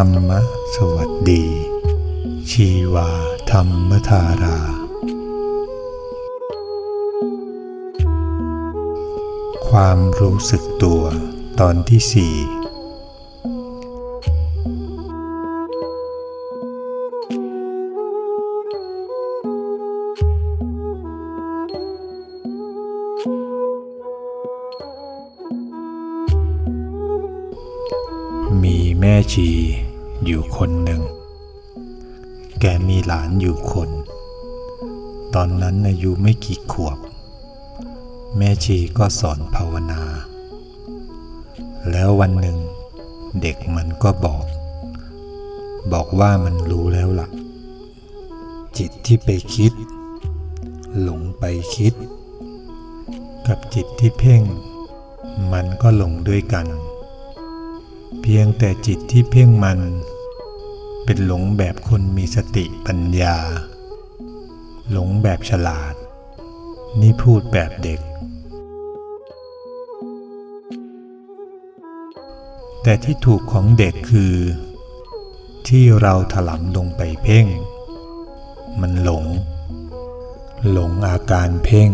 ธรรมสวัสดี ชีวาธรรมธารา ความรู้สึกตัวตอนที่สี่มีแม่ชี อยู่คนหนึ่ง แกมีหลานอยู่คน ตอนนั้นอายุไม่กี่ขวบ แม่ชีก็สอนภาวนา แล้ววันหนึ่งเด็กมันก็บอก บอกว่ามันรู้แล้วล่ะ จิตที่ไปคิด หลงไปคิด กับจิตที่เพ่ง มันก็หลงด้วยกัน เพียงแต่จิตที่เพ่งมัน เป็นหลงแบบคนมีสติปัญญา หลงแบบฉลาด นี่พูดแบบเด็ก แต่ที่ถูกของเด็กคือ ที่เราถลำลงไปเพ่ง มันหลง หลงอาการเพ่ง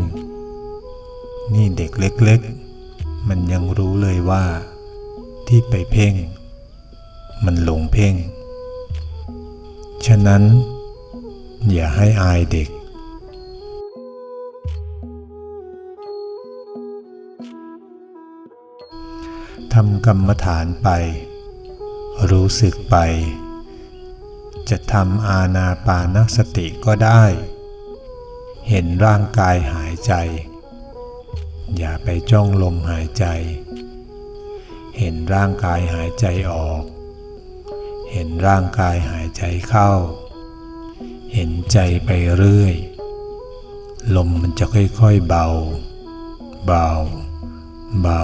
นี่เด็กเล็ก ๆ มันยังรู้เลยว่า ที่ไปเพ่ง มันหลงเพ่ง ฉะนั้น อย่าให้อายเด็กทำกรรมฐานไป รู้สึกไป จะทำอาณาปานสติก็ได้ เห็นร่างกายหายใจ อย่าไปจ้องลมหายใจ เห็นร่างกายหายใจออก เห็นร่างกายหายใจเข้า เห็นใจไปเรื่อย ลมมันจะค่อยๆเบา เบา เบา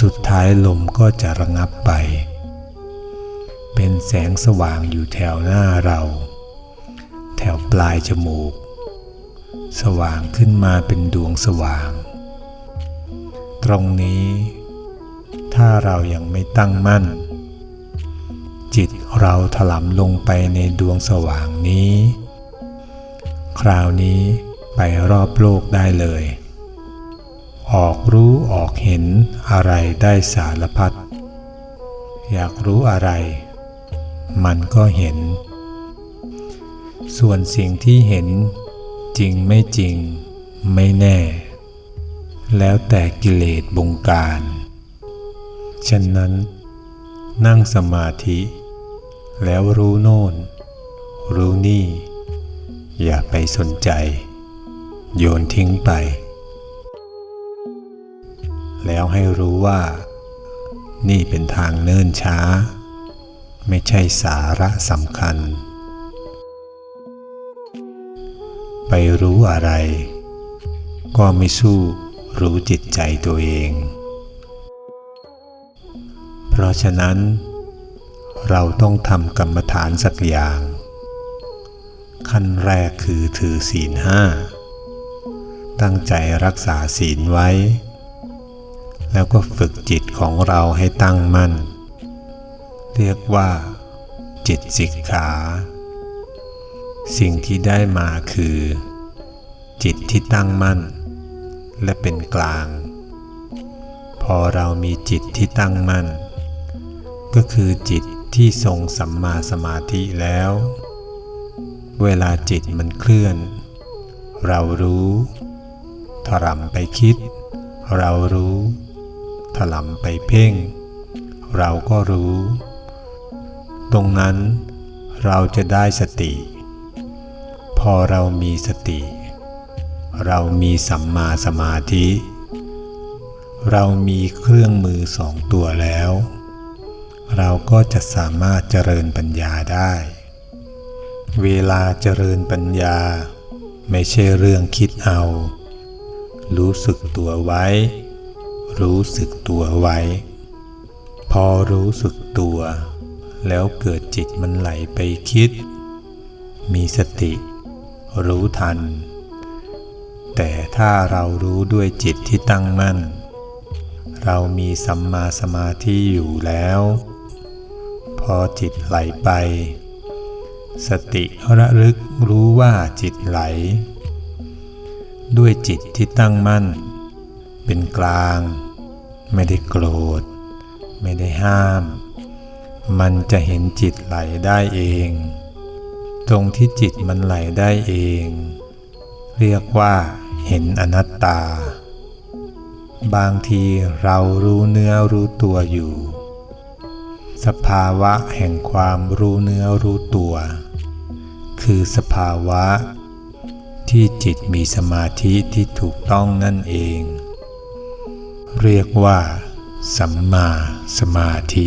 สุดท้ายลมก็จะระงับไป เป็นแสงสว่างอยู่แถวหน้าเรา แถวปลายจมูก สว่างขึ้นมาเป็นดวงสว่าง รงนี้ ถ้าเรายังไม่ตั้งมั่น จิตเราถลำลงไปในดวงสว่างนี้ คราวนี้ไปรอบโลกได้เลย ออกรู้ออกเห็นอะไรได้สารพัดอยากรู้อะไร มันก็เห็น ส่วนสิ่งที่เห็นจริงไม่จริงไม่แน่ แล้วแต่กิเลสบงการ ฉะนั้น นั่งสมาธิ แล้วรู้โน่น รู้นี่ อย่าไปสนใจ โยนทิ้งไป แล้วให้รู้ว่า นี่เป็นทางเนิ่นช้า ไม่ใช่สาระสำคัญ ไปรู้อะไร ก็ไม่สู้ รู้จิตใจตัวเอง เพราะฉะนั้น เราต้องทำกรรมฐานสักอย่าง ขั้นแรกคือถือศีลห้า ตั้งใจรักษาศีลไว้ แล้วก็ฝึกจิตของเราให้ตั้งมั่น เรียกว่า จิตสิกขา สิ่งที่ได้มาคือ จิตที่ตั้งมั่น และเป็นกลาง พอเรามีจิตที่ตั้งมั่น ก็คือจิตที่ทรงสัมมาสมาธิแล้ว เวลาจิตมันเคลื่อน เรารู้ถลำไปคิด เรารู้ถลำไปเพ่ง เราก็รู้ ตรงนั้นเราจะได้สติ พอเรามีสติ เรามีสัมมาสมาธิ เรามีเครื่องมือสองตัวแล้ว เราก็จะสามารถเจริญปัญญาได้ เวลาเจริญปัญญา ไม่ใช่เรื่องคิดเอา รู้สึกตัวไว้ รู้สึกตัวไว้ พอรู้สึกตัว แล้วเกิดจิตมันไหลไปคิด มีสติ รู้ทัน แต่ถ้าเรารู้ด้วยจิตที่ตั้งมั่น เรามีสัมมาสมาธิอยู่แล้ว พอจิตไหลไป สติระลึกรู้ว่าจิตไหล ด้วยจิตที่ตั้งมั่น เป็นกลาง ไม่ได้โกรธ ไม่ได้ห้าม มันจะเห็นจิตไหลได้เอง ตรงที่จิตมันไหลได้เองเรียกว่า เห็นอนัตตา บางทีเรารู้เนื้อรู้ตัวอยู่ สภาวะแห่งความรู้เนื้อรู้ตัว คือสภาวะที่จิตมีสมาธิที่ถูกต้องนั่นเอง เรียกว่า สัมมาสมาธิ